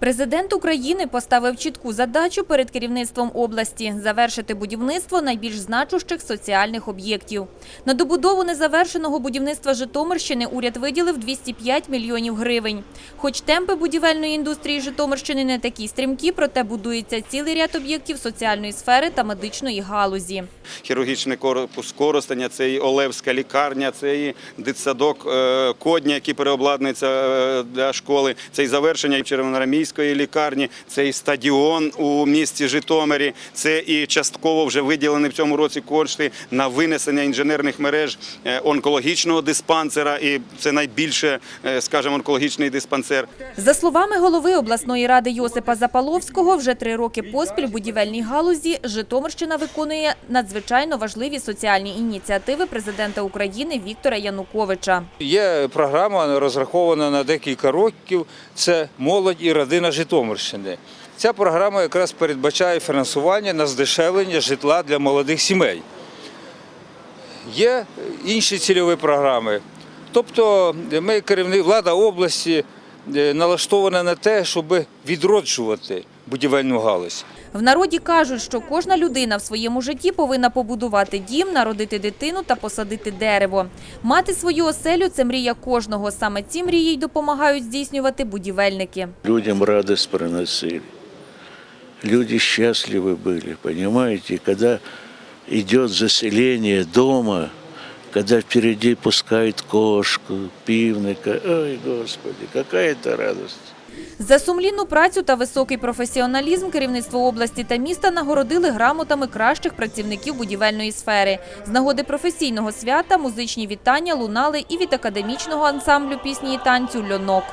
Президент України поставив чітку задачу перед керівництвом області – завершити будівництво найбільш значущих соціальних об'єктів. На добудову незавершеного будівництва Житомирщини уряд виділив 205 мільйонів гривень. Хоч темпи будівельної індустрії Житомирщини не такі стрімкі, проте будується цілий ряд об'єктів соціальної сфери та медичної галузі. хірургічний корпус Коростеня, це і Олевська лікарня, це і дитсадок е, Кодня, який переобладнується е, для школи, це і завершення Червоноармійської лікарні, це і стадіон у місті Житомирі, це і частково вже виділені в цьому році кошти на винесення інженерних мереж е, онкологічного диспансера, і це найбільше, е, скажімо, онкологічний диспансер. За словами голови обласної ради Йосипа Запаловського, вже три роки поспіль в будівельній галузі Житомирщина виконує надзвичайно важливі соціальні ініціативи президента України Віктора Януковича. Є програма розрахована на декілька років. Це молодь і родина Житомирщини. Ця програма якраз передбачає фінансування на здешевлення житла для молодих сімей. Є інші цільові програми. Тобто ми керівник влада області е, налаштована на те, щоб відроджувати будівельну галузь. В народі кажуть, що кожна людина в своєму житті повинна побудувати дім, народити дитину та посадити дерево. Мати свою оселю – це мрія кожного. Саме ці мрії й допомагають здійснювати будівельники. людям радость приносили. Люди счастливы были, понимаете? И когда идет заселение дома, когда впереди пускают кошку, пивника, ой, Господи, какая это радость. За сумлінну працю та високий професіоналізм керівництво області та міста нагородили грамотами кращих працівників будівельної сфери. З нагоди професійного свята музичні вітання лунали і від академічного ансамблю пісні і танцю «Льонок».